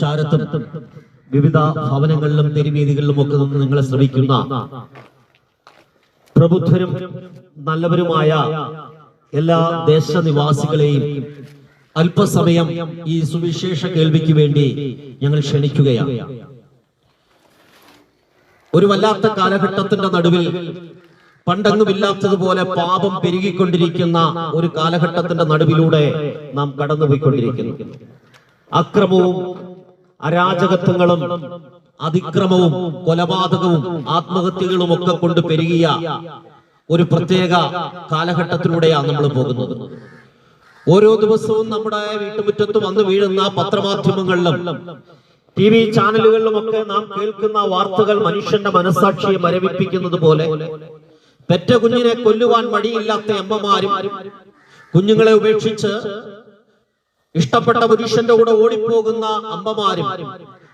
ചാരത്തും വിവിധ ഭവനങ്ങളിലും തെരുവീതികളിലും ഒക്കെ നിന്ന് നിങ്ങളെ ശ്രമിക്കുന്ന പ്രബുദ്ധരും നല്ലവരുമായ എല്ലാ ദേശനിവാസികളെയും അല്പസമയം ഈ സുവിശേഷ കേൾവിക്ക് വേണ്ടി ഞങ്ങൾ ക്ഷണിക്കുകയാണ്. ഒരു വല്ലാത്ത കാലഘട്ടത്തിന്റെ നടുവിൽ പണ്ടെങ്ങുമില്ലാത്തതുപോലെ പാപം പെരുകിക്കൊണ്ടിരിക്കുന്ന ഒരു കാലഘട്ടത്തിന്റെ നടുവിലൂടെ നാം കടന്നുപോയിക്കൊണ്ടിരിക്കുന്നു. അക്രമവും അരാജകത്വങ്ങളും അതിക്രമവും കൊലപാതകവും ആത്മഹത്യകളും ഒക്കെ കൊണ്ട് പെരുകിയ ഒരു പ്രത്യേക കാലഘട്ടത്തിലൂടെയാണ് നമ്മൾ പോകുന്നത്. ഓരോ ദിവസവും നമ്മുടെ വീട്ടുമുറ്റത്ത് വന്നു വീഴുന്ന പത്രമാധ്യമങ്ങളിലും ടി വി ചാനലുകളിലുമൊക്കെ നാം കേൾക്കുന്ന വാർത്തകൾ മനുഷ്യന്റെ മനസാക്ഷിയെ മരവിപ്പിക്കുന്നത് പോലെ പെറ്റ കുഞ്ഞിനെ കൊല്ലുവാൻ മടിയില്ലാത്ത അമ്മമാരും കുഞ്ഞുങ്ങളെ ഉപേക്ഷിച്ച് ഇഷ്ടപ്പെട്ട പുരുഷന്റെ കൂടെ ഓടിപ്പോകുന്ന അമ്മമാരും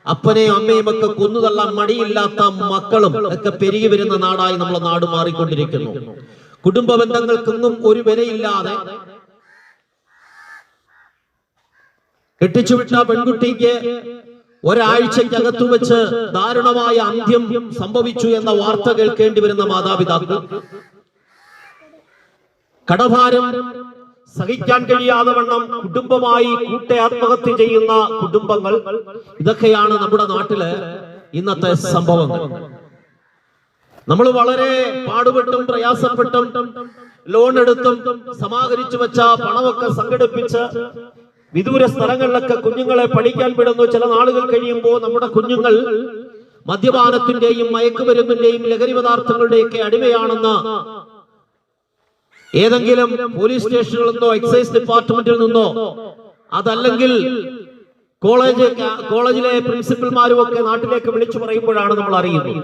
അപ്പനെയും അമ്മയും ഒക്കെ കൊന്നുതള്ളാൻ മടിയില്ലാത്ത മക്കളും ഒക്കെ പെരുകി വരുന്ന നാടായി നമ്മൾ നാട് മാറിക്കൊണ്ടിരിക്കുന്നു. കുടുംബ ബന്ധങ്ങൾക്കൊന്നും ഒരു വിലയില്ലാതെ കെട്ടിച്ചുവിട്ട പെൺകുട്ടിക്ക് ഒരാഴ്ചയ്ക്കകത്തു വെച്ച് ദാരുണമായ അന്ത്യം സംഭവിച്ചു എന്ന വാർത്ത കേൾക്കേണ്ടി വരുന്ന മാതാപിതാക്കൾ കടഭാരം സഹിക്കാൻ കഴിയാതെ വണ്ണം കുടുംബമായി കൂട്ടെ ആത്മഹത്യ ചെയ്യുന്ന കുടുംബങ്ങൾ. ഇതൊക്കെയാണ് നമ്മുടെ നാട്ടിൽ ഇന്നത്തെ സംഭവങ്ങൾ. നമ്മൾ വളരെ പാടുപെട്ടും പ്രയാസപ്പെട്ടും ലോൺ എടുത്തും സമാഹരിച്ചു വെച്ച പണമൊക്കെ സംഘടിപ്പിച്ച് വിദൂര സ്ഥലങ്ങളിലൊക്കെ കുഞ്ഞുങ്ങളെ പഠിക്കാൻ വിടുന്നു. ചില നാളുകൾ കഴിയുമ്പോൾ നമ്മുടെ കുഞ്ഞുങ്ങൾ മദ്യപാനത്തിന്റെയും മയക്കുമരുന്നിന്റെയും ലഹരി പദാർത്ഥങ്ങളുടെയൊക്കെ അടിമയാണെന്ന് ഏതെങ്കിലും പോലീസ് സ്റ്റേഷനിൽ നിന്നോ എക്സൈസ് ഡിപ്പാർട്ട്മെന്റിൽ നിന്നോ അതല്ലെങ്കിൽ കോളേജ് കോളേജിലെ പ്രിൻസിപ്പൽമാരും ഒക്കെ നാട്ടിലേക്ക് വിളിച്ചു പറയുമ്പോഴാണ് നമ്മൾ അറിയുന്നത്.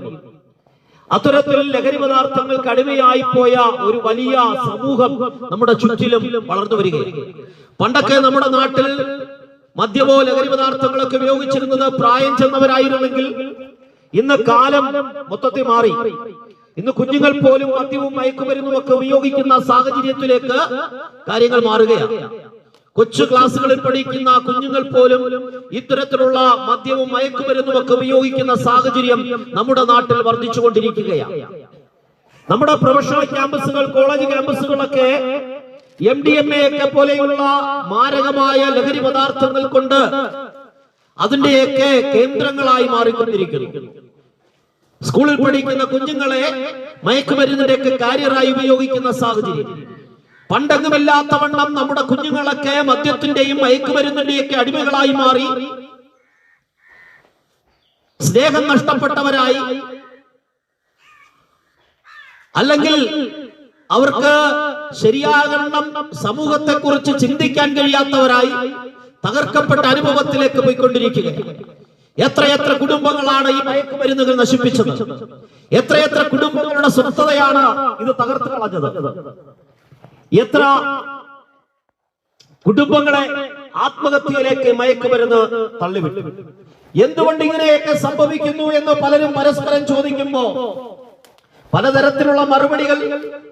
അത്തരത്തിൽ ലഹരി പദാർത്ഥങ്ങൾക്ക് അടിമയായി പോയ ഒരു വലിയ സമൂഹം നമ്മുടെ ചുറ്റിലും വളർന്നു വരികയാണ്. പണ്ടൊക്കെ നമ്മുടെ നാട്ടിൽ മദ്യമോ ലഹരി പദാർത്ഥങ്ങളൊക്കെ ഉപയോഗിച്ചിരുന്നത് പ്രായം ചെന്നവരായിരുന്നെങ്കിൽ ഇന്ന് കാലം മൊത്തത്തിൽ മാറി. ഇന്ന് കുഞ്ഞുങ്ങൾ പോലും മദ്യവും മയക്കുമരുന്നും ഒക്കെ ഉപയോഗിക്കുന്ന സാഹചര്യത്തിലേക്ക് കാര്യങ്ങൾ മാറുകയാണ്. കൊച്ചു ക്ലാസ്സുകളിൽ പഠിക്കുന്ന കുഞ്ഞുങ്ങൾ പോലും ഇത്തരത്തിലുള്ള മദ്യവും മയക്കുമരുന്നും ഒക്കെ ഉപയോഗിക്കുന്ന സാഹചര്യം നമ്മുടെ നാട്ടിൽ വർദ്ധിച്ചുകൊണ്ടിരിക്കുകയാണ്. നമ്മുടെ പ്രൊഫഷണൽ ക്യാമ്പസുകൾ കോളേജ് ക്യാമ്പസുകളൊക്കെ എം ഡി എം എ ഒക്കെ പോലെയുള്ള മാരകമായ ലഹരി പദാർത്ഥങ്ങൾ കൊണ്ട് അതിന്റെയൊക്കെ കേന്ദ്രങ്ങളായി മാറിക്കൊണ്ടിരിക്കുന്നു. സ്കൂളിൽ പഠിക്കുന്ന കുഞ്ഞുങ്ങളെ മയക്കുമരുന്നിന്റെയൊക്കെ കാര്യറായി ഉപയോഗിക്കുന്ന സാഹചര്യം. പണ്ടെങ്ങുമില്ലാത്ത വണ്ണം നമ്മുടെ കുഞ്ഞുങ്ങളൊക്കെ മദ്യത്തിന്റെയും മയക്കുമരുന്നിന്റെയൊക്കെ അടിമകളായി മാറി. സ്നേഹം നഷ്ടപ്പെട്ടവരായി. അല്ലെങ്കിൽ അവർക്ക് ശരിയാകണം സമൂഹത്തെ കുറിച്ച് ചിന്തിക്കാൻ കഴിയാത്തവരായി തകർക്കപ്പെട്ട അനുഭവത്തിലേക്ക് പോയിക്കൊണ്ടിരിക്കുകയാണ്. എത്രയെത്ര കുടുംബങ്ങളാണ് ഈ മയക്കുമരുന്നുകൾ നശിപ്പിച്ചത്? എത്രയെത്ര കുടുംബങ്ങളുടെ സ്വസ്ഥതയാണ് ഇത് തകർത്ത് കളഞ്ഞത്? എത്ര കുടുംബങ്ങളെ ആത്മഹത്യയിലേക്ക് മയക്കുമരുന്ന് തള്ളിവിട്ടു? എന്തുകൊണ്ട് ഇങ്ങനെയൊക്കെ സംഭവിക്കുന്നു എന്ന് പലരും പരസ്പരം ചോദിക്കുമ്പോ പലതരത്തിലുള്ള മറുപടികൾ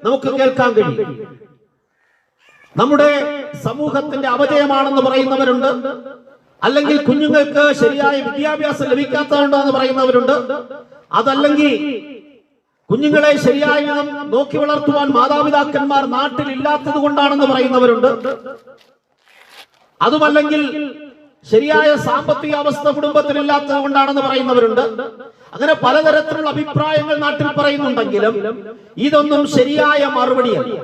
നമുക്ക് കേൾക്കാൻ കഴിയും. നമ്മുടെ സമൂഹത്തിന്റെ അപജയമാണെന്ന് പറയുന്നവരുണ്ട്. അല്ലെങ്കിൽ കുഞ്ഞുങ്ങൾക്ക് ശരിയായ വിദ്യാഭ്യാസം ലഭിക്കാത്തതുണ്ടോ എന്ന് പറയുന്നവരുണ്ട്. അതല്ലെങ്കിൽ കുഞ്ഞുങ്ങളെ ശരിയായ വിധം നോക്കി വളർത്തുവാൻ മാതാപിതാക്കന്മാർ നാട്ടിൽ ഇല്ലാത്തത് കൊണ്ടാണെന്ന് പറയുന്നവരുണ്ട്. അതുമല്ലെങ്കിൽ ശരിയായ സാമ്പത്തിക അവസ്ഥ കുടുംബത്തിൽ ഇല്ലാത്തത് കൊണ്ടാണെന്ന് പറയുന്നവരുണ്ട്. അങ്ങനെ പലതരത്തിലുള്ള അഭിപ്രായങ്ങൾ നാട്ടിൽ പറയുന്നുണ്ടെങ്കിലും ഇതൊന്നും ശരിയായ മറുപടിയല്ല.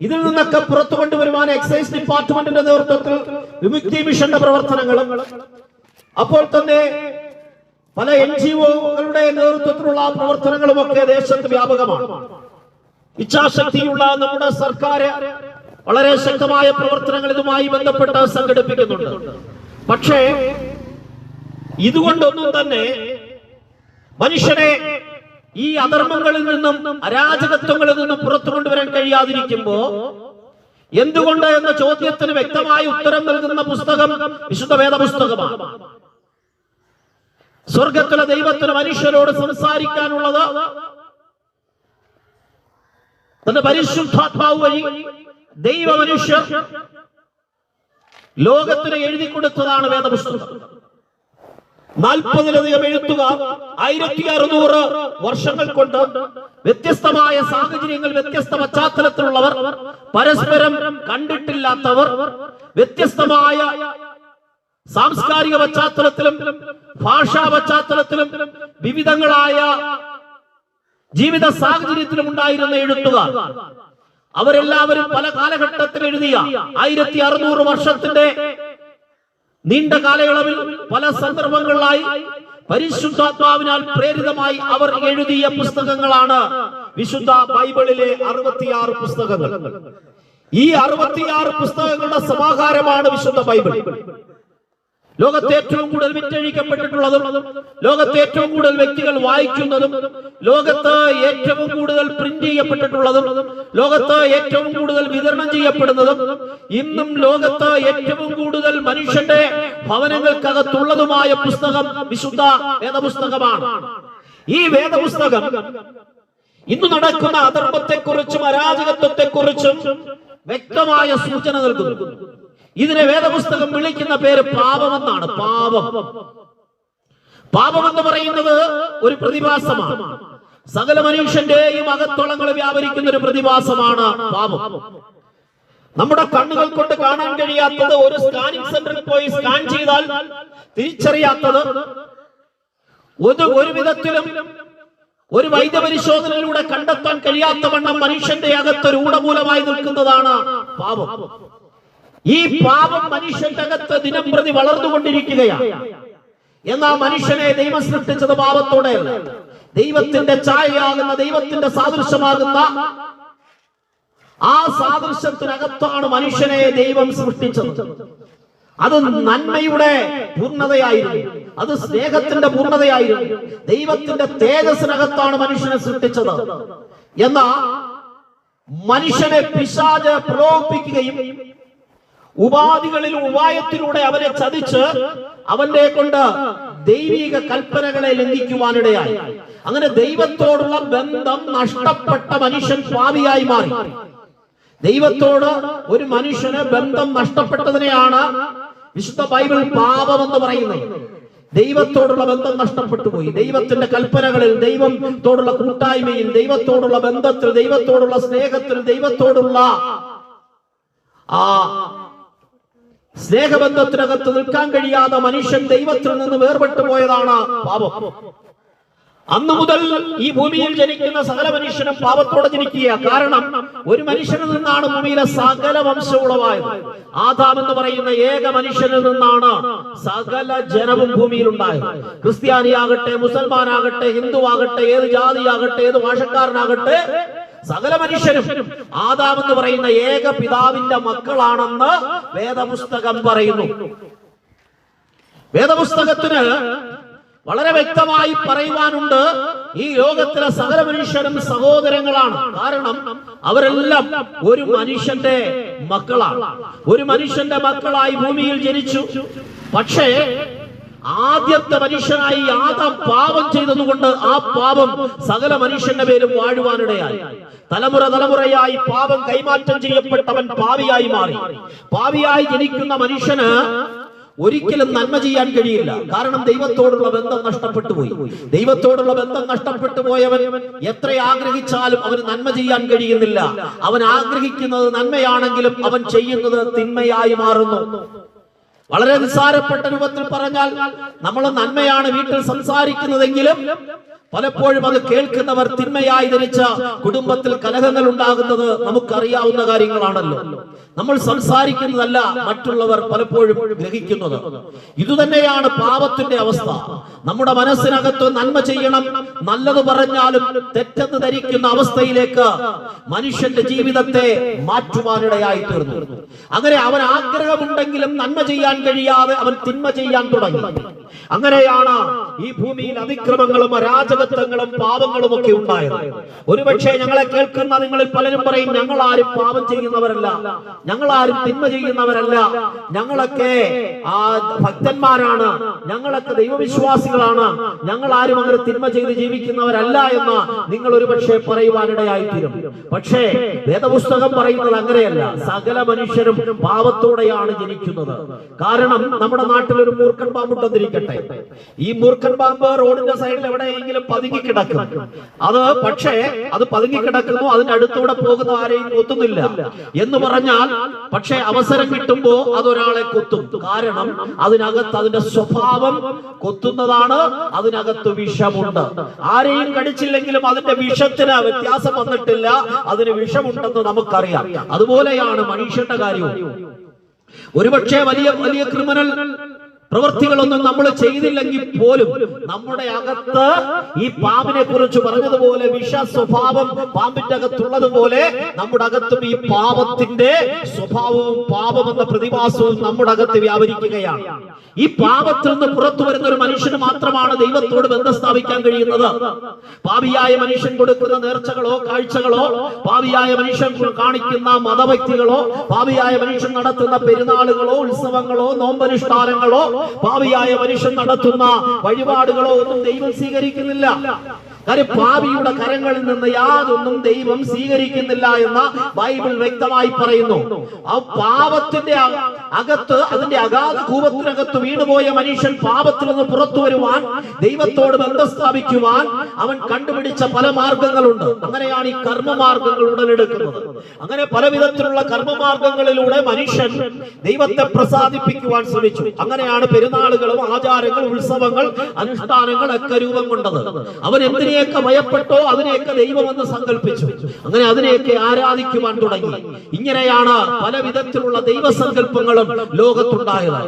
ഇതിൽ നിന്നൊക്കെ പുറത്തു കൊണ്ടുവരുവാൻ എക്സൈസ് ഡിപ്പാർട്ട്മെന്റിന്റെ നേതൃത്വത്തിൽ വിമുക്തി മിഷന്റെ പ്രവർത്തനങ്ങളും അപ്പോൾ തന്നെ പല എൻ ജി ഒകളുടെ നേതൃത്വത്തിലുള്ള പ്രവർത്തനങ്ങളും ഒക്കെ ദേശത്ത് വ്യാപകമാണ്. ഇച്ഛാശക്തിയുള്ള നമ്മുടെ സർക്കാർ വളരെ ശക്തമായ പ്രവർത്തനങ്ങൾ ഇതുമായി ബന്ധപ്പെട്ട് സംഘടിപ്പിക്കുന്നുണ്ട്. പക്ഷേ ഇതുകൊണ്ടൊന്നും തന്നെ മനുഷ്യനെ ഈ അധർമ്മങ്ങളിൽ നിന്നും അരാജകത്വങ്ങളിൽ നിന്നും പുറത്തു കൊണ്ടുവരാൻ കഴിയാതിരിക്കുമ്പോ എന്തുകൊണ്ട് എന്ന ചോദ്യത്തിന് വ്യക്തമായ ഉത്തരം നൽകുന്ന പുസ്തകം വിശുദ്ധ വേദ പുസ്തകമാണ് സ്വർഗത്തിലെ ദൈവത്തിന് മനുഷ്യരോട് സംസാരിക്കാനുള്ളത് തന്റെ പരിശുദ്ധാത്മാവ് വഴി ദൈവ മനുഷ്യർ ലോകത്തിന് എഴുതി കൊടുത്തതാണ് വേദപുസ്തകം. നാൽപ്പതിലധികം എഴുത്തുകാർ ആയിരത്തി അറുന്നൂറ് വർഷങ്ങൾ കൊണ്ട് വ്യത്യസ്തമായ സാഹചര്യങ്ങൾ വ്യത്യസ്ത പശ്ചാത്തലത്തിലുള്ളവർ പരസ്പരം കണ്ടിട്ടില്ലാത്തവർ വ്യത്യസ്തമായ സാംസ്കാരിക പശ്ചാത്തലത്തിലും ഭാഷാ പശ്ചാത്തലത്തിലും വിവിധങ്ങളായ ജീവിത സാഹചര്യത്തിലും ഉണ്ടായിരുന്ന എഴുത്തുകാർ. അവരെല്ലാവരും പല കാലഘട്ടത്തിൽ എഴുതിയ ആയിരത്തി അറുന്നൂറ് വർഷത്തിന്റെ നീണ്ട കാലയളവിൽ പല സന്ദർഭങ്ങളിലായി പരിശുദ്ധാത്മാവിനാൽ പ്രേരിതമായി അവർ എഴുതിയ പുസ്തകങ്ങളാണ് വിശുദ്ധ ബൈബിളിലെ അറുപത്തിയാറ് പുസ്തകങ്ങൾ. ഈ അറുപത്തിയാറ് പുസ്തകങ്ങളുടെ സമാഹാരമാണ് വിശുദ്ധ ബൈബിൾ. ലോകത്തെ ഏറ്റവും കൂടുതൽ വിറ്റഴിക്കപ്പെട്ടിട്ടുള്ളതും ലോകത്തെ ഏറ്റവും കൂടുതൽ വ്യക്തികൾ വായിക്കുന്നതും ലോകത്ത് ഏറ്റവും കൂടുതൽ പ്രിന്റ് ചെയ്യപ്പെട്ടിട്ടുള്ളതും ലോകത്ത് ഏറ്റവും കൂടുതൽ വിതരണം ചെയ്യപ്പെടുന്നതും ഇന്നും ലോകത്ത് ഏറ്റവും കൂടുതൽ മനുഷ്യന്റെ ഭവനങ്ങൾക്കകത്തുള്ളതുമായ പുസ്തകം വിശുദ്ധ വേദപുസ്തകമാണ്. ഈ വേദപുസ്തകം ഇന്ന് നടക്കുന്ന അധർമ്മത്തെക്കുറിച്ചും അരാജകത്വത്തെക്കുറിച്ചും വ്യക്തമായ സൂചന നൽകുന്നു. ഇതിനെ വേദപുസ്തകം വിളിക്കുന്ന പേര് പാപമെന്നാണ്. പാപം. പാപം എന്ന് പറയുന്നത് ഒരു പ്രതിഭാസമാണ്. സകല മനുഷ്യന്റെയും അകത്തോളങ്ങൾ വ്യാപരിക്കുന്ന ഒരു പ്രതിഭാസമാണ് പാപം. നമ്മുടെ കണ്ണുകൾ കൊണ്ട് കാണാൻ കഴിയാത്തത് ഒരു സ്കാനിംഗ് സെന്ററിൽ പോയി സ്കാൻ ചെയ്താൽ തിരിച്ചറിയാത്തത് ഒരു ഒരു വിധത്തിലും ഒരു വൈദ്യപരിശോധനയിലൂടെ കണ്ടെത്താൻ കഴിയാത്ത വണ്ണം മനുഷ്യന്റെ അകത്തൊരു ഊടമൂലമായി നിൽക്കുന്നതാണ് പാപം. ഈ പാപം മനുഷ്യന്റെ അകത്ത് ദിനം പ്രതി വളർന്നുകൊണ്ടിരിക്കുകയാണ്. എന്നാ മനുഷ്യനെ ദൈവം സൃഷ്ടിച്ചത് പാപത്തോടെയല്ല. ദൈവത്തിന്റെ ചായയാകുന്ന ദൈവത്തിന്റെ സാദൃശ്യമാകുന്ന ആ സാദൃശ്യത്തിനകത്താണ് മനുഷ്യനെ ദൈവം സൃഷ്ടിച്ചത്. അത് നന്മയുടെ പൂർണതയായിരുന്നു. അത് സ്നേഹത്തിന്റെ പൂർണതയായിരുന്നു. ദൈവത്തിന്റെ തേജസ്സിനകത്താണ് മനുഷ്യനെ സൃഷ്ടിച്ചത്. എന്നാ മനുഷ്യനെ പിശാജ് പ്രലോഭിപ്പിക്കുകയും ഉപാധികളിൽ ഉപായത്തിലൂടെ അവനെ ചതിച്ച് അവന്റെ കൊണ്ട് ദൈവിക കൽപ്പനകളെ ലംഘിക്കുവാനിടയായി. അങ്ങനെ ദൈവത്തോടുള്ള ബന്ധം നഷ്ടപ്പെട്ട മനുഷ്യൻ സ്വാമിയായി മാറി. ദൈവത്തോട് ഒരു മനുഷ്യന് ബന്ധം നഷ്ടപ്പെട്ടതിനെയാണ് വിശുദ്ധ ബൈബിൾ പാപം എന്ന് പറയുന്നത്. ദൈവത്തോടുള്ള ബന്ധം നഷ്ടപ്പെട്ടു പോയി. ദൈവത്തിന്റെ കൽപ്പനകളിൽ ദൈവത്തോടുള്ള കൂട്ടായ്മയിൽ ദൈവത്തോടുള്ള ബന്ധത്തിൽ ദൈവത്തോടുള്ള സ്നേഹത്തിൽ ദൈവത്തോടുള്ള ആ സ്നേഹബന്ധത്തിനകത്ത് നിൽക്കാൻ കഴിയാതെ മനുഷ്യൻ ദൈവത്തിൽ നിന്ന് വേർപെട്ടു പോയതാണ് പാപം. അന്ന് മുതൽ ഈ ഭൂമിയിൽ ജനിക്കുന്ന സകല മനുഷ്യനും പാപത്തോടെ ജനിക്കുക. കാരണം ഒരു മനുഷ്യനിൽ നിന്നാണ് ഭൂമിയിലെ സകല വംശമുളവായത് ആദാം എന്ന് പറയുന്ന ഏക മനുഷ്യനിൽ നിന്നാണ് സകല ജനവും ഭൂമിയിൽ ഉണ്ടായത്. ക്രിസ്ത്യാനിയാകട്ടെ മുസൽമാനാകട്ടെ ഹിന്ദു ആകട്ടെ ഏത് ജാതിയാകട്ടെ ഏത് ഭാഷക്കാരനാകട്ടെ സകല മനുഷ്യരും ആദാം എന്ന് പറയുന്ന ഏക പിതാവിന്റെ മക്കളാണെന്ന് വേദപുസ്തകം പറയുന്നു. വേദപുസ്തകത്തിന് വളരെ വ്യക്തമായി പറയുവാനുണ്ട് ഈ ലോകത്തിലെ സകല മനുഷ്യരും സഹോദരങ്ങളാണ്. കാരണം അവരെല്ലാം ഒരു മനുഷ്യന്റെ മക്കളാണ്. ഒരു മനുഷ്യന്റെ മക്കളായി ഭൂമിയിൽ ജനിച്ചു. പക്ഷേ ആദ്യത്തെ മനുഷ്യനായി ആദാം പാപം ചെയ്തതുകൊണ്ട് ആ പാപം സകല മനുഷ്യന്റെ പേരും വാഴുവാനിടയായി. തലമുറ തലമുറയായി പാപം കൈമാറ്റം ചെയ്യപ്പെട്ടവൻ പാവിയായി മാറി. പാവിയായി ജനിക്കുന്ന മനുഷ്യന് ഒരിക്കലും നന്മ ചെയ്യാൻ കഴിയില്ല. കാരണം ദൈവത്തോടുള്ള ബന്ധം നഷ്ടപ്പെട്ടു പോയി. ദൈവത്തോടുള്ള ബന്ധം നഷ്ടപ്പെട്ടു പോയവൻ എത്ര ആഗ്രഹിച്ചാലും അവന് നന്മ ചെയ്യാൻ കഴിയുന്നില്ല. അവൻ ആഗ്രഹിക്കുന്നത് നന്മയാണെങ്കിലും അവൻ ചെയ്യുന്നത് തിന്മയായി മാറുന്നു. വളരെ നിസ്സാരപ്പെട്ട രൂപത്തിൽ പറഞ്ഞാൽ നമ്മൾ നന്മയാണ് വീട്ടിൽ സംസാരിക്കുന്നതെങ്കിലും പലപ്പോഴും അത് കേൾക്കുന്നവർ തിന്മയായി ധരിച്ച കുടുംബത്തിൽ കലഹങ്ങൾ ഉണ്ടാകുന്നത് നമുക്കറിയാവുന്ന കാര്യങ്ങളാണല്ലോ. നമ്മൾ സംസാരിക്കുന്നതല്ല മറ്റുള്ളവർ പലപ്പോഴും ഗ്രഹിക്കുന്നത്. ഇതുതന്നെയാണ് പാപത്തിന്റെ അവസ്ഥ. നമ്മുടെ മനസ്സിനകത്ത് നന്മ ചെയ്യണം നല്ലത് പറഞ്ഞാലും തെറ്റെന്ന് ധരിക്കുന്ന അവസ്ഥയിലേക്ക് മനുഷ്യന്റെ ജീവിതത്തെ മാറ്റുവാനിടയായി തീർന്നു. അങ്ങനെ അവൻ ആഗ്രഹമുണ്ടെങ്കിലും നന്മ ചെയ്യാൻ കഴിയാതെ അവൻ തിന്മ ചെയ്യാൻ തുടങ്ങി. അങ്ങനെയാണ് ഈ ഭൂമിയിൽ അതിക്രമങ്ങളും അരാജകത്വങ്ങളും പാപങ്ങളും ഒക്കെ ഉണ്ടായത്. ഒരുപക്ഷെ ഞങ്ങളെ കേൾക്കുന്ന നിങ്ങളിൽ പലരും പറയും ഞങ്ങൾ ആരും പാപം ചെയ്യുന്നവരല്ല. ഞങ്ങൾ ആരും തിന്മ ചെയ്യുന്നവരല്ല. ഞങ്ങളൊക്കെ ആ ഭക്തന്മാരാണ്. ഞങ്ങളൊക്കെ ദൈവവിശ്വാസികളാണ്. ഞങ്ങൾ ആരും അങ്ങനെ തിന്മ ചെയ്ത് ജീവിക്കുന്നവരല്ല എന്ന് നിങ്ങൾ ഒരുപക്ഷെ പറയുവാനിടയായിത്തീരും. പക്ഷേ വേദപുസ്തകം പറയുന്നത് അങ്ങനെയല്ല. സകല മനുഷ്യരും പാപത്തോടെയാണ് ജനിക്കുന്നത്. കാരണം നമ്മുടെ നാട്ടിൽ ഒരു മൂർഖൻ പാമ്പുണ്ടെന്നിരിക്കട്ടെ ഈ മൂർഖൻ പാമ്പ് റോഡിന്റെ സൈഡിൽ എവിടെയെങ്കിലും പതുങ്ങി കിടക്കും. അത് പക്ഷേ അത് പതുങ്ങി കിടക്കുന്നു. അതിന്റെ അടുത്തൂടെ പോകുന്ന ആരെയും കൊത്തുന്നില്ല. എന്ന് പറഞ്ഞാൽ പക്ഷേ അവസരം കിട്ടുമ്പോ അതൊരാളെ കൊത്തും. കാരണം അതിനകത്ത് അതിന്റെ സ്വഭാവം കൊത്തുന്നതാണ് അതിനകത്ത് വിഷമുണ്ട്. ആരെയും കടിച്ചില്ലെങ്കിലും അതിന്റെ വിഷത്തിന് വ്യത്യാസം വന്നിട്ടില്ല അതിന് വിഷമുണ്ടെന്ന് നമുക്കറിയാം. അതുപോലെയാണ് മനുഷ്യന്റെ കാര്യവും. ഒരുപക്ഷെ വലിയ വലിയ ക്രിമിനൽ പ്രവൃത്തികളൊന്നും നമ്മൾ ചെയ്തില്ലെങ്കിൽ പോലും നമ്മുടെ അകത്ത് ഈ പാമ്പിനെ കുറിച്ച് പറഞ്ഞതുപോലെ വിഷ സ്വഭാവം പാമ്പിന്റെ അകത്തുള്ളതുപോലെ നമ്മുടെ അകത്തും ഈ പാപത്തിന്റെ സ്വഭാവവും പാപമെന്ന പ്രതിഭാസവും നമ്മുടെ അകത്ത് വ്യാപരിക്കുകയാണ്. ഈ പാപത്തിൽ നിന്ന് പുറത്തു വരുന്ന ഒരു മനുഷ്യന് മാത്രമാണ് ദൈവത്തോട് ബന്ധം സ്ഥാപിക്കാൻ കഴിയുന്നത്. പാപിയായ മനുഷ്യൻ കൊടുക്കുന്ന നേർച്ചകളോ കാഴ്ചകളോ പാവിയായ മനുഷ്യൻ കാണിക്കുന്ന മതവ്യക്തികളോ പാവിയായ മനുഷ്യൻ നടത്തുന്ന പെരുന്നാളുകളോ ഉത്സവങ്ങളോ നോമ്പനുഷ്ഠാനങ്ങളോ പാവിയായ മനുഷ്യൻ നടത്തുന്ന വഴിപാടുകളോ ഒന്നും ദൈവം സ്വീകരിക്കുന്നില്ല. കാര്യം പാപിയുടെ കരങ്ങളിൽ നിന്ന് യാതൊന്നും ദൈവം സ്വീകരിക്കുന്നില്ല എന്ന് ബൈബിൾ വ്യക്തമായി പറയുന്നു. ആ പാപത്തിന്റെ അകത്ത് അതിന്റെ അഗാധ കൂപത്തിനകത്ത് വീണുപോയ മനുഷ്യൻ പാപത്തിൽ നിന്ന് പുറത്തു വരുവാൻ ദൈവത്തോട് ബന്ധം സ്ഥാപിക്കുവാൻ അവൻ കണ്ടുപിടിച്ച പല മാർഗങ്ങളുണ്ട്. അങ്ങനെയാണ് ഈ കർമ്മമാർഗങ്ങൾ ഉടലെടുക്കുന്നത്. അങ്ങനെ പല വിധത്തിലുള്ള കർമ്മമാർഗങ്ങളിലൂടെ മനുഷ്യൻ ദൈവത്തെ പ്രസാദിപ്പിക്കുവാൻ ശ്രമിച്ചു. അങ്ങനെയാണ് പെരുന്നാളുകളും ആചാരങ്ങളും ഉത്സവങ്ങൾ അനുഷ്ഠാനങ്ങൾ ഒക്കെ രൂപം കൊണ്ടത്. അവൻ എന്തിനെയൊക്കെ ഭയപ്പെട്ടോ അതിനെയൊക്കെ ദൈവമെന്ന് സങ്കല്പിച്ചു അങ്ങനെ അതിനെയൊക്കെ ആരാധിക്കുവാൻ തുടങ്ങി. ഇങ്ങനെയാണ് പല വിധത്തിലുള്ള ദൈവസങ്കല്പങ്ങളും ലോകത്തുണ്ടായത്.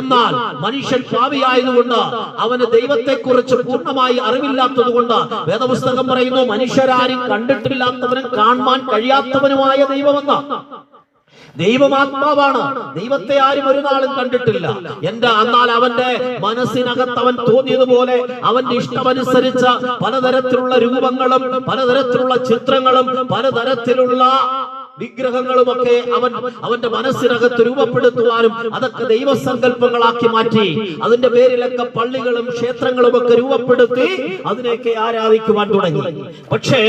എന്നാൽ മനുഷ്യൻ പാവിയായതുകൊണ്ട് അവന് ദൈവത്തെക്കുറിച്ച് പൂർണമായി അറിവില്ലാത്തത് കൊണ്ട് വേദപുസ്തകം പറയുന്നു മനുഷ്യരാരും കണ്ടിട്ടില്ലാത്തവനും കാണുവാൻ കഴിയാത്തവനുമായ ദൈവമെന്ന് ദൈവമാത്മാവാണ്. ദൈവത്തെ ആരും ഒരു നാളും കണ്ടിട്ടില്ല. എന്റെ എന്നാൽ അവന്റെ മനസ്സിനകത്ത് അവൻ തോന്നിയതുപോലെ അവന്റെ ഇഷ്ടമനുസരിച്ച പലതരത്തിലുള്ള രൂപങ്ങളും പലതരത്തിലുള്ള ചിത്രങ്ങളും പലതരത്തിലുള്ള വിഗ്രഹങ്ങളുമൊക്കെ അവൻ അവന്റെ മനസ്സിനകത്ത് രൂപപ്പെടുത്തുവാനും അതൊക്കെ ദൈവസങ്കല്പങ്ങളാക്കി മാറ്റി അതിന്റെ പേരിലൊക്കെ പള്ളികളും ക്ഷേത്രങ്ങളും ഒക്കെ രൂപപ്പെടുത്തി അതിനെയൊക്കെ ആരാധിക്കുവാൻ തുടങ്ങി. പക്ഷേ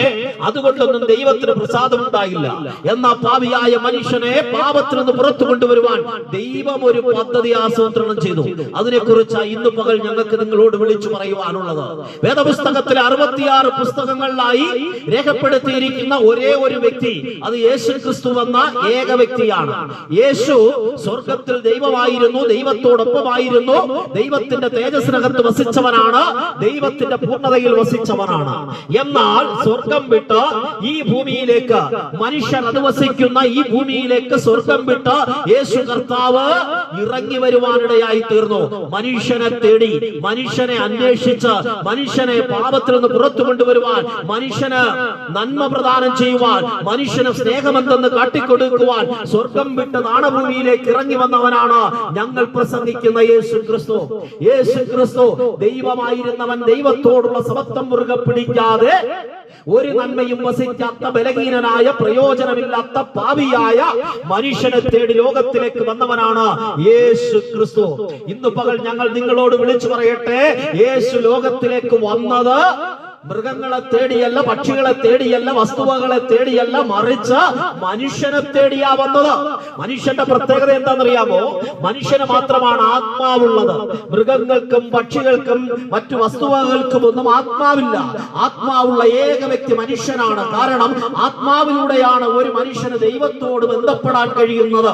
അതുകൊണ്ടൊന്നും ദൈവത്തിന് പ്രസാദം ഉണ്ടായില്ല എന്നാ പാവിയായ മനുഷ്യനെ പാപത്തിൽ നിന്ന് പുറത്തു കൊണ്ടുവരുവാൻ ദൈവം ഒരു പദ്ധതി ആസൂത്രണം ചെയ്തു. അതിനെക്കുറിച്ച് ഇന്ന് പകൽ ഞങ്ങൾക്ക് നിങ്ങളോട് വിളിച്ചു പറയുവാനുള്ളത്. വേദപുസ്തകത്തിലെ അറുപത്തിയാറ് പുസ്തകങ്ങളിലായി രേഖപ്പെടുത്തിയിരിക്കുന്ന ഒരേ ഒരു വ്യക്തി അത് യേശു ക്രിസ്തു വന്ന ഏക വ്യക്തിയാണ്. യേശു സ്വർഗത്തിൽ ദൈവമായിരുന്നു ദൈവത്തോടൊപ്പമായിരുന്നു ദൈവത്തിന്റെ തേജസ്സിനകത്ത് വസിച്ചവനാണ് ദൈവത്തിന്റെ പൂർണതയിൽ വസിച്ചവനാണ്. എന്നാൽ സ്വർഗം വിട്ട് ഈ ഭൂമിയിലേക്ക് മനുഷ്യർ അധിവസിക്കുന്ന ഈ ഭൂമിയിലേക്ക് സ്വർഗം വിട്ട് യേശു കർത്താവ് ഇറങ്ങി വരുവാനിടയായി തീർന്നു മനുഷ്യനെ തേടി മനുഷ്യനെ അന്വേഷിച്ച് മനുഷ്യനെ പാപത്തിൽ നിന്ന് പുറത്തു കൊണ്ടുവരുവാൻ മനുഷ്യന് നന്മ പ്രദാനം ചെയ്യുവാൻ മനുഷ്യന് സ്നേഹമെന്തെന്ന് കാട്ടിക്കൊടുക്കുവാൻ സ്വർഗം വിട്ട് നാണഭൂമിയിലേക്ക് ഇറങ്ങി വന്നവനാണ് ഞങ്ങൾ പ്രസംഗിക്കുന്ന യേശു ക്രിസ്തു യേശു ക്രിസ്തു ദൈവമായിരുന്നവൻ ദൈവത്തോടുള്ള സമത്വം മുറുകെ പിടിക്കാതെ ഒരു നന്മയും വസിക്കാത്ത ബലഹീനനായ പ്രയോജനമില്ലാത്ത പാവിയായ മനുഷ്യനെ തേടി ലോകത്തിലേക്ക് വന്നവനാണ് യേശു ക്രിസ്തു ഇന്ന് പകൽ ഞങ്ങൾ നിങ്ങളോട് വിളിച്ചു പറയട്ടെ യേശു ലോകത്തിലേക്ക് വന്നത് മൃഗങ്ങളെ തേടിയല്ല പക്ഷികളെ തേടിയല്ല വസ്തുവകളെ തേടിയല്ല മറിച്ച് മനുഷ്യനെ തേടിയാ വന്നത്. മനുഷ്യന്റെ പ്രത്യേകത എന്താണെന്നറിയാമോ? മനുഷ്യന് മാത്രമാണ് ആത്മാവുള്ളത്. മൃഗങ്ങൾക്കും പക്ഷികൾക്കും മറ്റു വസ്തുവകൾക്കും ഒന്നും ആത്മാവില്ല. ആത്മാവുള്ള ഏക വ്യക്തി മനുഷ്യനാണ്. കാരണം ആത്മാവിലൂടെയാണ് ഒരു മനുഷ്യന് ദൈവത്തോട് ബന്ധപ്പെടാൻ കഴിയുന്നത്.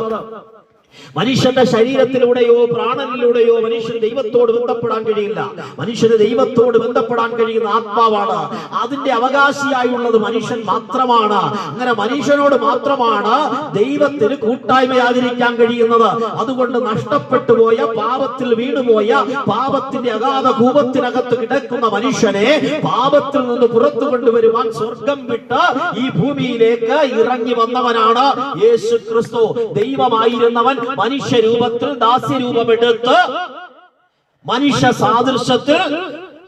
മനുഷ്യന്റെ ശരീരത്തിലൂടെയോ പ്രാണനിലൂടെയോ മനുഷ്യന് ദൈവത്തോട് ബന്ധപ്പെടാൻ കഴിയില്ല. മനുഷ്യന് ദൈവത്തോട് ബന്ധപ്പെടാൻ കഴിയുന്ന ആത്മാവാണ്. അതിന്റെ അവകാശിയായുള്ളത് മനുഷ്യൻ മാത്രമാണ്. അങ്ങനെ മനുഷ്യനോട് മാത്രമാണ് ദൈവത്തിന് കൂട്ടായ്മയാചരിക്കാൻ കഴിയുന്നത്. അതുകൊണ്ട് നഷ്ടപ്പെട്ടു പോയ പാപത്തിൽ വീണുപോയ പാപത്തിന്റെ അഗാധ കൂപത്തിനകത്ത് കിടക്കുന്ന മനുഷ്യനെ പാപത്തിൽ നിന്ന് പുറത്തു കൊണ്ടുവരുവാൻ സ്വർഗം വിട്ട് ഈ ഭൂമിയിലേക്ക് ഇറങ്ങി വന്നവനാണ് യേശു ക്രിസ്തു ദൈവമായിരുന്നവൻ മനുഷ്യരൂപത്തിൽ ദാസ്യരൂപമെടുത്ത് മനുഷ്യ സാദൃശ്യത്തിൽ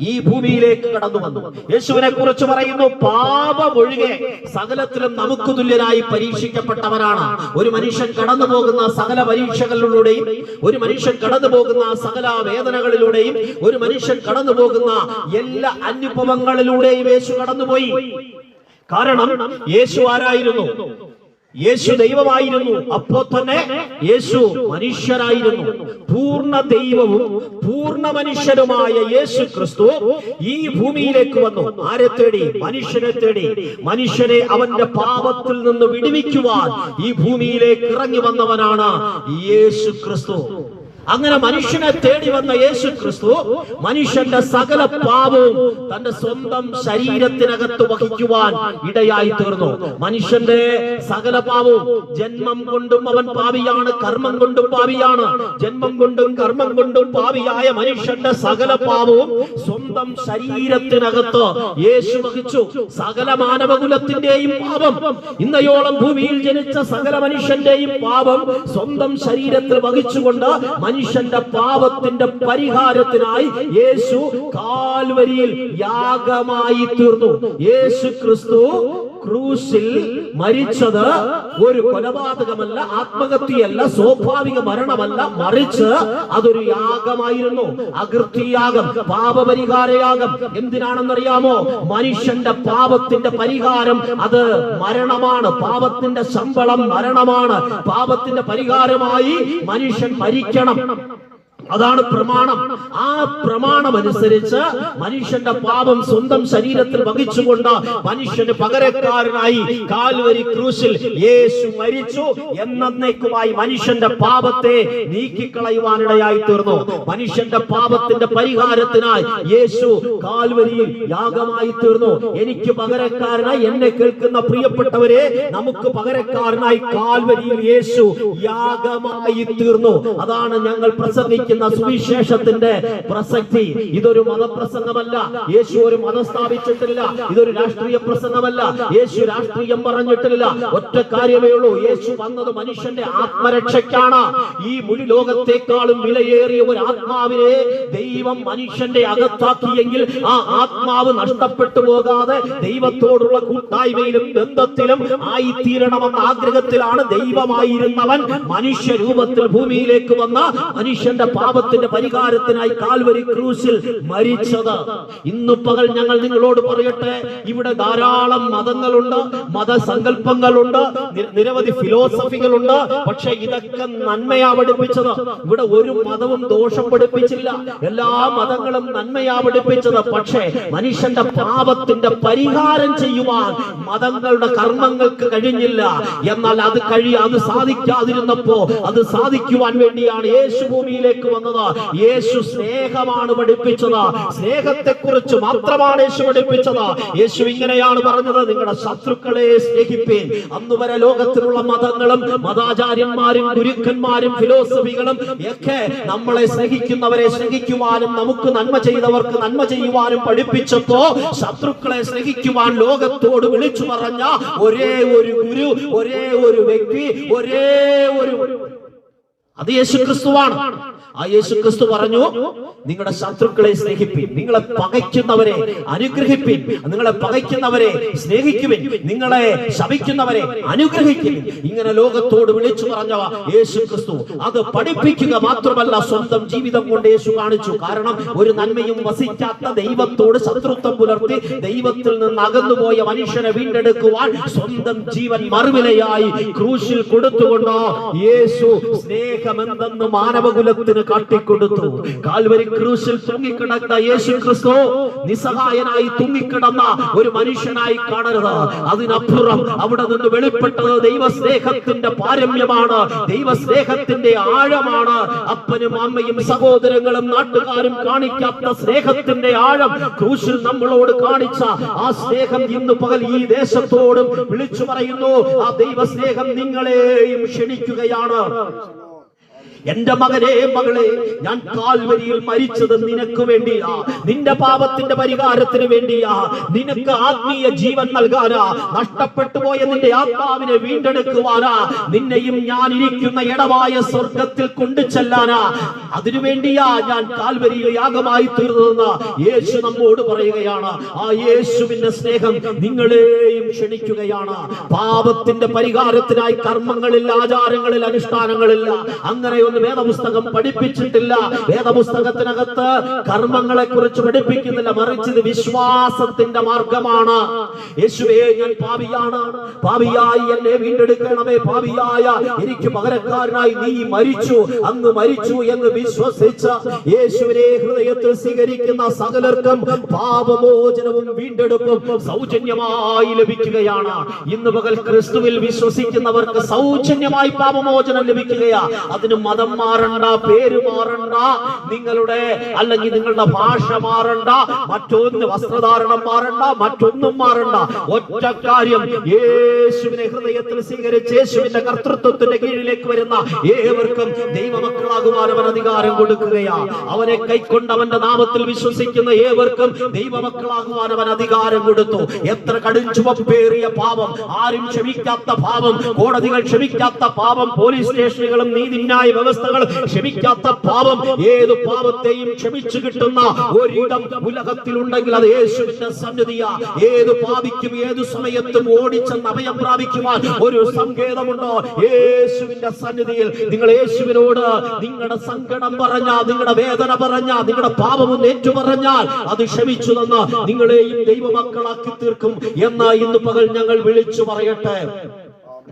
ഈ ഭൂമിയിലേക്ക് കടന്നു വന്നു. യേശുവിനെ കുറിച്ച് പറയുന്നു പാപമൊഴികെ സകലത്തിലും നമുക്ക് തുല്യനായി പരീക്ഷിക്കപ്പെട്ടവരാണ് ഒരു മനുഷ്യൻ കടന്നു പോകുന്ന സകല പരീക്ഷകളിലൂടെയും ഒരു മനുഷ്യൻ കടന്നു പോകുന്ന സകല വേദനകളിലൂടെയും ഒരു മനുഷ്യൻ കടന്നു പോകുന്ന എല്ലാ അനുഭവങ്ങളിലൂടെയും യേശു കടന്നുപോയി. കാരണം യേശു ആരായിരുന്നു? യേശു ദൈവമായിരുന്നു. അപ്പോ തന്നെ യേശു മനുഷ്യരായിരുന്നു. പൂർണ ദൈവവും പൂർണ മനുഷ്യരുമായ യേശു ക്രിസ്തു ഈ ഭൂമിയിലേക്ക് വന്നു. ആരെ തേടി? മനുഷ്യനെ തേടി. മനുഷ്യനെ അവന്റെ പാപത്തിൽ നിന്ന് വിടുവിക്കുവാൻ ഈ ഭൂമിയിലേക്ക് ഇറങ്ങി വന്നവനാണ് യേശു ക്രിസ്തു. അങ്ങനെ മനുഷ്യനെ തേടി വന്ന യേശു ക്രിസ്തു മനുഷ്യന്റെ സകല പാപവും തന്റെ സ്വന്തം ശരീരത്തിനകത്ത് വഹിക്കുവാൻ ഇടയായി തീർന്നു. മനുഷ്യന്റെ സകല പാപവും ജന്മം കൊണ്ടും അവൻ പാപിയാണ് കർമ്മം കൊണ്ടും പാപിയാണ്. ജന്മം കൊണ്ടും കർമ്മം കൊണ്ടും പാവിയായ മനുഷ്യന്റെ സകല പാപവും സ്വന്തം ശരീരത്തിനകത്ത് യേശു വഹിച്ചു. സകല മാനവകുലത്തിന്റെയും പാപം ഇന്നയോളം ഭൂമിയിൽ ജനിച്ച സകല മനുഷ്യന്റെയും പാപം സ്വന്തം ശരീരത്തിൽ വഹിച്ചുകൊണ്ട് മനുഷ്യന്റെ പാപത്തിന്റെ പരിഹാരത്തിനായി യേശു കാൽവരിയിൽ യാഗമായി തീർന്നു യേശു ക്രിസ്തു ക്രൂശിൽ മരിച്ചത് ഒരു കൊലപാതകമല്ല ആത്മഹത്യയല്ല സ്വാഭാവിക മരണമല്ല. മറിച്ച് അതൊരു യാഗമായിരുന്നു. അകൃത്യയാഗം പാപപരിഹാരയാഗം. എന്തിനാണെന്നറിയാമോ? മനുഷ്യന്റെ പാപത്തിന്റെ പരിഹാരം അത് മരണമാണ്. പാപത്തിന്റെ ശമ്പളം മരണമാണ്. പാപത്തിന്റെ പരിഹാരമായി മനുഷ്യൻ മരിക്കണം. അതാണ് പ്രമാണം. ആ പ്രമാണം അനുസരിച്ച് മനുഷ്യന്റെ പാപം സ്വന്തം ശരീരത്തിൽ വഹിച്ചുകൊണ്ട് മനുഷ്യന് പകരക്കാരനായി കാൽവരി ക്രൂശിൽ യേശു മരിച്ചു. എന്നേക്കുമായി മനുഷ്യന്റെ പാപത്തെ നീക്കിക്കളയുവാനിടയായി തീർന്നു. മനുഷ്യന്റെ പാപത്തിന്റെ പരിഹാരത്തിനായി യേശു കാൽവരിയിൽ യാഗമായി തീർന്നു. എനിക്ക് പകരക്കാരനായി എന്നെ കേൾക്കുന്ന പ്രിയപ്പെട്ടവരെ നമുക്ക് പകരക്കാരനായി കാൽവരിയിൽ യേശു യാഗമായി തീർന്നു. അതാണ് ഞങ്ങൾ പ്രസംഗിക്കുന്ന സുവിശേഷത്തിന്റെ പ്രസക്തി ഇതൊരു മതപ്രസംഗമല്ല. യേശു ഒരു മതം സ്ഥാപിച്ചിട്ടില്ല. ഇതൊരു രാഷ്ട്രീയ പ്രസംഗമല്ല. യേശു രാഷ്ട്രീയം പറഞ്ഞിട്ടില്ല. ഒറ്റ കാര്യമേ ഉള്ളൂ. യേശു വന്നത് മനുഷ്യന്റെ ആത്മരക്ഷയ്ക്കാണ്. ഈ മുഴു ലോകത്തെക്കാളും വിലയേറിയ ഒരു ആത്മാവിനെ ദൈവം മനുഷ്യന്റെ അകത്താക്കിയെങ്കിൽ ആ ആത്മാവ് നഷ്ടപ്പെട്ടു പോകാതെ ദൈവത്തോടുള്ള കൂട്ടായ്മയിലും ബന്ധത്തിലും ആയിത്തീരണമെന്ന ആഗ്രഹത്തിലാണ് ദൈവമായിരുന്നവൻ മനുഷ്യരൂപത്തിൽ ഭൂമിയിലേക്ക് വന്ന മനുഷ്യന്റെ പാപത്തിന്റെ പരിഹാരത്തിനായി കാൽവരി ക്രൂശിൽ മരിച്ചത്. ഇന്നു പകൽ ഞങ്ങൾ നിങ്ങളോട് പറയട്ടെ ഇവിടെ ധാരാളം മതങ്ങളുണ്ട് മതസങ്കല്പങ്ങളുണ്ട് നിരവധി ഫിലോസഫികളുണ്ട് പക്ഷെ ഇതൊക്കെ നന്മയാ പഠിപ്പിച്ചത്. ഇവിടെ ഒരു മതവും ദോഷം പഠിപ്പിച്ചില്ല എല്ലാ മതങ്ങളും നന്മയാ പഠിപ്പിച്ചത്. പക്ഷേ മനുഷ്യന്റെ പാപത്തിന്റെ പരിഹാരം ചെയ്യുവാൻ മതങ്ങളുടെ കർമ്മങ്ങൾക്ക് കഴിഞ്ഞില്ല. എന്നാൽ അത് കഴിയാതെ അത് സാധിക്കാതിരുന്നപ്പോ അത് സാധിക്കുവാൻ വേണ്ടിയാണ് യേശു ഭൂമിയിലേക്ക് വന്നത്. യേശു സ്നേഹമാണ് പഠിപ്പിച്ചത്. സ്നേഹത്തെ കുറിച്ച് മാത്രമാണ് യേശു പഠിപ്പിച്ചത്. യേശു ഇങ്ങനെയാണ് പറഞ്ഞത്. നിങ്ങളുടെ ശത്രുക്കളെ സ്നേഹിപ്പേൻ. അന്ന് വരെ ലോകത്തിലുള്ള മതങ്ങളും മതാചാര്യന്മാരും ഗുരുക്കന്മാരും ഫിലോസഫികളും ഒക്കെ നമ്മളെ സ്നേഹിക്കുന്നവരെ സ്നേഹിക്കുവാനും നമുക്ക് നന്മ ചെയ്തവർക്ക് നന്മ ചെയ്യുവാനും പഠിപ്പിച്ചപ്പോ ശത്രുക്കളെ സ്നേഹിക്കുവാൻ ലോകത്തോട് വിളിച്ചു പറഞ്ഞ ഒരേ ഒരു ഗുരു ഒരേ ഒരു വ്യക്തി ഒരേ ഒരു അത് യേശു ക്രിസ്തുവാണ് ആ യേശു ക്രിസ്തു പറഞ്ഞു നിങ്ങളുടെ ശത്രുക്കളെ സ്നേഹിപ്പിൻ നിങ്ങളെ പകയ്ക്കുന്നവരെ അനുഗ്രഹിപ്പിൻ നിങ്ങളെ പകയ്ക്കുന്നവരെ സ്നേഹിക്കുവിൻ നിങ്ങളെ ശപിക്കുന്നവരെ അനുഗ്രഹിക്കുവിൻ. ഇങ്ങനെ ലോകത്തോട് വിളിച്ചു പറഞ്ഞ യേശു ക്രിസ്തു അത് പഠിപ്പിക്കുക മാത്രമല്ല സ്വന്തം ജീവിതം കൊണ്ട് യേശു കാണിച്ചു. കാരണം ഒരു നന്മയും വസിക്കാത്ത ദൈവത്തോട് ശത്രുത്വം പുലർത്തി ദൈവത്തിൽ നിന്ന് അകന്നുപോയ മനുഷ്യനെ വീണ്ടെടുക്കുവാൻ സ്വന്തം ജീവൻ മറുവിലയായി ക്രൂശിൽ കൊടുത്തുകൊണ്ടോ യേശു സ്നേഹമെന്തെന്ന് മാനവകുലത്തിന് കാട്ടിക്കൊടുത്തു. കാൽവരി ക്രൂശിൽ തൂങ്ങിക്കിടക്കുന്ന യേശു ക്രിസ്തു നിസ്സഹായനായി തൂങ്ങിക്കിടന്ന ഒരു മനുഷ്യനായി കാണരുത്. അതിനപ്പുറം അവിടെ നിന്ന് വെളിപ്പെട്ടത് ദൈവസ്നേഹത്തിന്റെ പാരമ്യമാണ്. ദൈവസ്നേഹത്തിന്റെ ആഴമാണ്. അപ്പനും അമ്മയും സഹോദരങ്ങളും നാട്ടുകാരും കാണിക്കാത്ത സ്നേഹത്തിന്റെ ആഴം ക്രൂശിൽ നമ്മളോട് കാണിച്ച ആ സ്നേഹം ഇന്ന് പകൽ ഈ ദേശത്തോടും വിളിച്ചു പറയുന്നു ആ ദൈവസ്നേഹം നിങ്ങളെയും ക്ഷണിക്കുകയാണ്. എന്റെ മകനെ മകളെ ഞാൻ കാൽവരിയിൽ മരിച്ചത് നിനക്ക് വേണ്ടിയാ. നിന്റെ പാപത്തിന്റെ പരിഹാരത്തിന് വേണ്ടിയാ. നിനക്ക് ആത്മീയ ജീവൻ നൽകാനാ. നഷ്ടപ്പെട്ടു പോയ നിന്റെ ആത്മാവിനെ വീണ്ടെടുക്കുവാനാ. നിന്നെയും ഞാൻ ഇരിക്കുന്ന ഇടമായ സ്വർഗത്തിൽ കൊണ്ടു ചെല്ലാനാ. അതിനുവേണ്ടിയാ ഞാൻ കാൽവരിയിൽ യാഗമായി തീർന്നതെന്ന് യേശു നമ്മോട് പറയുകയാണ്. ആ യേശുവിന്റെ സ്നേഹം നിങ്ങളെയും ക്ഷണിക്കുകയാണ്. പാപത്തിന്റെ പരിഹാരത്തിനായി കർമ്മങ്ങളിൽ ആചാരങ്ങളിൽ അനുഷ്ഠാനങ്ങളില്ല. അങ്ങനെയൊന്നും വേദപുസ്തകം പഠിപ്പിച്ചിട്ടില്ല. വേദപുസ്തകത്തിനകത്ത് കർമ്മങ്ങളെ കുറിച്ച് പഠിപ്പിക്കുന്നില്ല. മറിച്ച് ഇത് വിശ്വാസത്തിന്റെ മാർഗമാണ്. യേശുവേ ഞാൻ പാപിയാണ്. പാപിയായി എന്നെ വീണ്ടെടുക്കണമേ പാപിയായ. എനിക്ക് പകരക്കാരനായി നീ മരിച്ചു. അങ്ങ് മരിച്ചു എന്ന് വിശ്വസിച്ച യേശുവിനെ ഹൃദയത്തിൽ സ്വീകരിക്കുന്ന സകലർക്കും പാപമോചനവും വീണ്ടെടുപ്പും സൗജന്യമായി ലഭിക്കുകയാണ്. ഇന്ന് പകൽ ക്രിസ്തുവിൽ വിശ്വസിക്കുന്നവർക്ക് സൗജന്യമായി പാപമോചനം ലഭിക്കുകയാ. അതിന് മതം മാറണ്ട പേര് മാറണ്ട നിങ്ങളുടെ അല്ലെങ്കിൽ നിങ്ങളുടെ ഭാഷ മാറണ്ട മറ്റൊന്ന് വസ്ത്രധാരണം മാറണ്ട മറ്റൊന്നും മാറണ്ട. ഒറ്റ കാര്യം യേശുവിനെ ഹൃദയത്തിൽ സ്വീകരിച്ച് യേശുവിന്റെ കർത്തൃത്വത്തിന്റെ കീഴിലേക്ക് വരുന്ന ഏവർക്കും ദൈവമക്കളാകുവാൻ അവൻ അധികാരം കൊടുക്കുകയാണ് അവനെ കൈക്കൊണ്ട് അവന്റെ നാമത്തിൽ വിശ്വസിക്കുന്ന ഏവർക്കും ദൈവമക്കളാകുവാൻ അവൻ അധികാരം കൊടുത്തു. എത്ര കടും ചുവപ്പേറിയ പാപം ആരും ക്ഷമിക്കാത്ത പാപം കോടതികൾ ക്ഷമിക്കാത്ത പാപം പോലീസ് സ്റ്റേഷനുകളും നീതിന്യായ വ്യവസ്ഥകൾ ക്ഷമിക്കാത്ത പാപം ഏത് പാപത്തെയും ക്ഷമിച്ചു കിട്ടുന്ന ഒരിടം ഉലകത്തിലുണ്ടെങ്കിൽ അത് യേശുവിന്റെ സന്നിധിയ. ഏത് പാപിക്കും ഏത് സമയത്തും ഓടിച്ചെന്ന് അഭയം പ്രാപിക്കുവാൻ ഒരു സങ്കേതമുണ്ടോ? യേശുവിന്റെ സന്നിധിയിൽ നിങ്ങൾ യേശുവിനോട് നിങ്ങളുടെ സങ്കടം പറഞ്ഞ നിങ്ങളുടെ വേദന പറഞ്ഞ നിങ്ങളുടെ പാപമൊന്ന് ഏറ്റു പറഞ്ഞാൽ അത് ക്ഷമിച്ചു തന്ന് നിങ്ങളെയും ദൈവമക്കളാക്കി തീർക്കും. എന്നാ ഇന്ന് പകൽ ഞങ്ങൾ വിളിച്ചു പറയട്ടെ.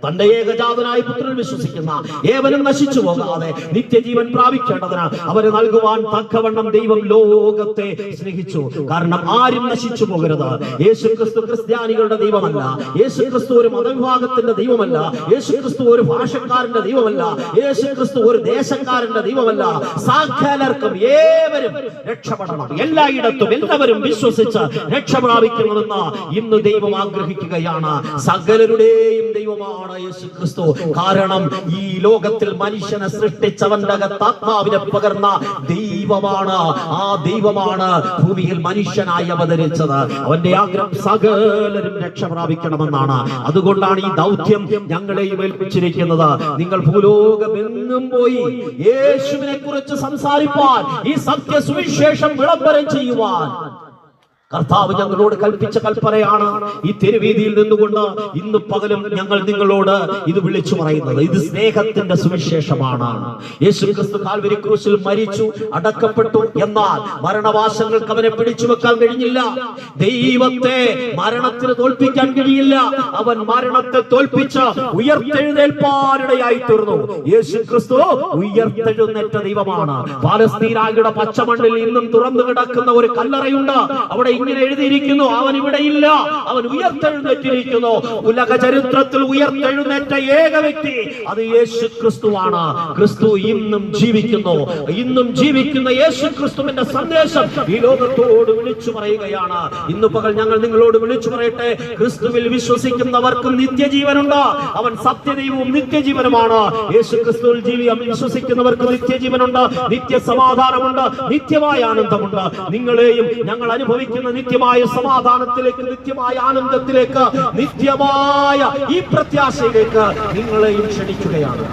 തന്റെ ഏകജാതനായ പുത്രൻ വിശ്വസിക്കുന്ന ഏവനും നശിച്ചു പോകാതെ നിത്യജീവൻ പ്രാപിക്കേണ്ടതിന് അവന് നൽകുവാൻ തക്കവണ്ണം ദൈവം ലോകത്തെ സ്നേഹിച്ചു. കാരണം ആരും നശിച്ചു പോകരുത്. യേശു ക്രിസ്തു ക്രിസ്ത്യാനികളുടെ ദൈവമല്ല. യേശു ക്രിസ്തു ഒരു മതവിഭാഗത്തിന്റെ ദൈവമല്ല. യേശു ക്രിസ്തു ഒരു ഭാഷക്കാരന്റെ ദൈവമല്ല. യേശു ക്രിസ്തു ഒരു ദേശക്കാരന്റെ ദൈവമല്ല. സാഖ്യാലർക്കും ഏവരും രക്ഷപ്പെടണം. എല്ലായിടത്തും എല്ലാവരും വിശ്വസിച്ച് രക്ഷ പ്രാപിക്കണമെന്ന് ഇന്ന് ദൈവം ആഗ്രഹിക്കുകയാണ്. സകലരുടെയും ദൈവമാണ്. യേശു ക്രിസ്തു കാരണം ഈ ലോകത്തിൽ മനുഷ്യനെ സൃഷ്ടിച്ചവന്റെ അകത്ത് ആത്മാവിനെ പകർന്ന ദൈവമാണ്. ആ ദൈവമാണ് ഭൂമിയിൽ മനുഷ്യനായി അവതരിച്ചത്. അവന്റെ ആഗ്രഹം സകലരും രക്ഷ പ്രാപിക്കണമെന്നാണ്. അതുകൊണ്ടാണ് ഈ ദൗത്യം ഞങ്ങളെയും ഏൽപ്പിച്ചിരിക്കുന്നത്. നിങ്ങൾ ഭൂലോകമെങ്ങും പോയി യേശുവിനെ കുറിച്ച് സംസാരിപ്പാൻ ഈ സത്യ സുവിശേഷം വിളംബരം ചെയ്യുവാൻ. കർത്താവ് ഞങ്ങളോട് കൽപ്പിച്ച കൽപ്പനയാണ്. ഈ തെരുവീതിയിൽ നിന്നുകൊണ്ട് ഇന്ന് പകലും ഞങ്ങൾ നിങ്ങളോട് ഇത് വിളിച്ചു പറയുന്നത്. ഇത് സ്നേഹത്തിന്റെ സുവിശേഷമാണ്. യേശു ക്രിസ്തു കാൽവരി ക്രൂശിൽ മരിച്ചു അടക്കപ്പെട്ടു. എന്നാൽ മരണവാസങ്ങൾക്ക് അവനെ പിടിച്ചു വെക്കാൻ കഴിഞ്ഞില്ല. ദൈവത്തെ മരണത്തിന് തോൽപ്പിക്കാൻ കഴിയില്ല. അവൻ മരണത്തെ തോൽപ്പിച്ച് ഉയർത്തെഴുന്നേൽപ്പാനിടയായി തീർന്നു യേശു ക്രിസ്തു ഉയർത്തെഴുന്നേറ്റ ദൈവമാണ്. പാലസ്തീനാകിയുടെ പച്ചമണ്ണിൽ ഇന്നും തുറന്നു കിടക്കുന്ന ഒരു കല്ലറയുണ്ട്. അവിടെ ഇങ്ങനെ എഴുതിയിരിക്കുന്നു. അവൻ ഇവിടെ ഇല്ല. അവൻ ഉയർത്തെഴുന്നേറ്റിരിക്കുന്നു. ഉലക ചരിത്രത്തിൽ ഉയർത്തെഴുന്നേറ്റ ഏക വ്യക്തി അത് യേശു ക്രിസ്തുവാണ് ക്രിസ്തു ഇന്നും ജീവിക്കുന്നു. ഇന്നും ജീവിക്കുന്ന യേശു ക്രിസ്തുവിന്റെ സന്ദേശം ഈ ലോകത്തോട് വിളിച്ചു പറയുകയാണ്. ഇന്ന് പകൽ ഞങ്ങൾ നിങ്ങളോട് വിളിച്ചു പറയട്ടെ. ക്രിസ്തുവിൽ വിശ്വസിക്കുന്നവർക്കും നിത്യജീവനുണ്ട്. അവൻ സത്യദൈവവും നിത്യജീവനുമാണ്. യേശു ക്രിസ്തുവിൽ ജീവിയം വിശ്വസിക്കുന്നവർക്ക് നിത്യജീവനുണ്ട്. നിത്യ സമാധാനമുണ്ട് നിത്യമായ ആനന്ദമുണ്ട്. നിങ്ങളെയും ഞങ്ങൾ അനുഭവിക്കുന്ന നിത്യമായ സമാധാനത്തിലേക്ക് നിത്യമായ ആനന്ദത്തിലേക്ക് നിത്യമായ ഈ പ്രത്യാശയിലേക്ക് നിങ്ങളെയും ക്ഷണിക്കുകയാണ്.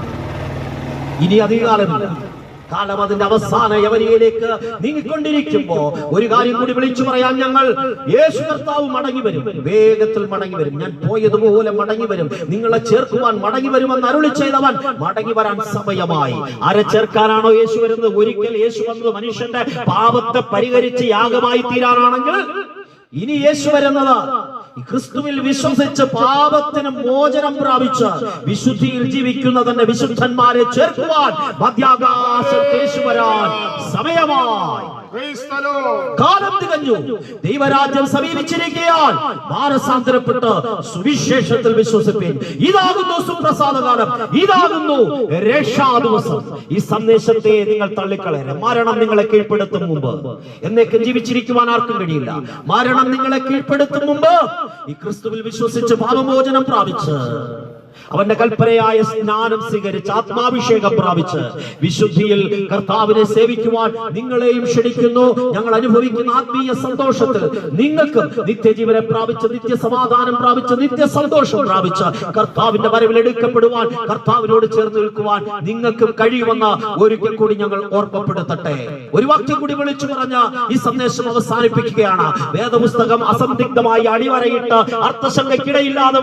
ഇനി അധികാരമില്ല കാലം അതിന്റെ അവസാന യവനിയിലേക്ക് നീങ്ങിക്കൊണ്ടിരിക്കുമ്പോ ഒരു കാര്യം കൂടി വിളിച്ചു പറയാൻ ഞങ്ങൾ. യേശു കർത്താവ് മടങ്ങി വരും. വേഗത്തിൽ മടങ്ങി വരും. ഞാൻ പോയതുപോലെ മടങ്ങി വരും. നിങ്ങളെ ചേർക്കുവാൻ മടങ്ങി വരുമെന്ന് അരുളി ചെയ്തവൻ മടങ്ങി വരാൻ സമയമായി. ആരെ ചേർക്കാനാണോ യേശു വരുന്നത്? ഒരിക്കൽ യേശു വന്നത് മനുഷ്യന്റെ പാപത്തെ പരിഹരിച്ച് യാഗമായി തീരാനാണെങ്കിൽ ഇനി യേശു വരുന്നത് ക്രിസ്തുവിൽ വിശ്വസിച്ച് പാപത്തിന് മോചനം പ്രാപിച്ച് വിശുദ്ധിയിൽ ജീവിക്കുന്ന തന്റെ വിശുദ്ധന്മാരെ ചേർക്കുവാൻ മധ്യാകാശത്ത് വരാൻ സമയമായി. കാലം തികഞ്ഞു ദൈവരാജ്യം സമീപിച്ചിരിക്കുകയാൽ മാനസാന്തരപ്പെട്ട് സുവിശേഷത്തിൽ വിശ്വസിപ്പിൻ. ഇതാകുന്നു സുപ്രസാദ കാലം ഇതാകുന്നു രക്ഷാ ദിവസം ഈ സന്ദേശത്തെ നിങ്ങൾ തള്ളിക്കളയരുത്. മരണം നിങ്ങളെ കീഴ്പ്പെടുത്തും മുമ്പ്. എന്നേക്കും ജീവിച്ചിരിക്കുവാൻ ആർക്കും കഴിയില്ല. മരണം നിങ്ങളെ കീഴ്പ്പെടുത്തും മുമ്പ് ഈ ക്രിസ്തുവിൽ വിശ്വസിച്ച് പാപമോചനം പ്രാപിച്ച് അവന്റെ കൽപ്പനയായ സ്നാനം സ്വീകരിച്ച് ആത്മാഭിഷേകം പ്രാപിച്ച് വിശുദ്ധിയിൽ കർത്താവിനെ സേവിക്കുവാൻ നിങ്ങളെയും ക്ഷണിക്കുന്നു. ഞങ്ങൾ അനുഭവിക്കുന്ന ആത്മീയ സന്തോഷത്തിൽ നിങ്ങൾക്ക് നിത്യജീവനെ പ്രാപിച്ച് നിത്യ സമാധാനം പ്രാപിച്ച് നിത്യ സന്തോഷം പ്രാപിച്ച് കർത്താവിന്റെ വരവിൽ എടുക്കപ്പെടുവാൻ കർത്താവിനോട് ചേർന്ന് നിൽക്കുവാൻ നിങ്ങൾക്കും കഴിയുമെന്ന് ഒരിക്കൽ കൂടി ഞങ്ങൾ ഓർമ്മപ്പെടുത്തട്ടെ. ഒരു വാക്യം കൂടി വിളിച്ചു പറഞ്ഞ ഈ സന്ദേശം അവസാനിപ്പിക്കുകയാണ്. വേദപുസ്തകം അസന്ദിഗ്ധമായി അടിവരയിട്ട് അർത്ഥശങ്കയ്ക്കിടയില്ലാതെ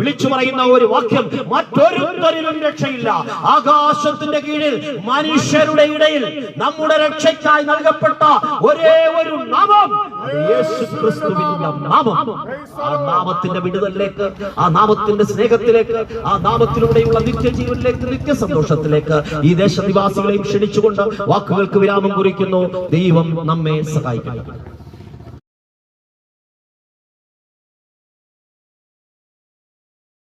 വിളിച്ചു പറയുന്ന ഒരു വാക്യം മറ്റൊരുത്തരിലും രക്ഷയില്ല. ആകാശത്തിന്റെ കീഴിൽ മനുഷ്യരുടെ ഇടയിൽ നമ്മുടെ രക്ഷയ്ക്കായി നൽകപ്പെട്ട ഒരേ ഒരു നാമം യേശുക്രിസ്തുവിന്റെ യേശു ക്രിസ്തുവിന്റെ നാമം. ആ നാമത്തിന്റെ വിടുതലിലേക്ക് ആ നാമത്തിന്റെ സ്നേഹത്തിലേക്ക് ആ നാമത്തിലൂടെയുള്ള നിത്യജീവനിലേക്ക് നിത്യസന്തോഷത്തിലേക്ക് ഈ ദേശനിവാസികളെയും ക്ഷണിച്ചുകൊണ്ട് വാക്കുകൾക്ക് വിരാമം കുറിക്കുന്നു. ദൈവം നമ്മെ സഹായിക്കണം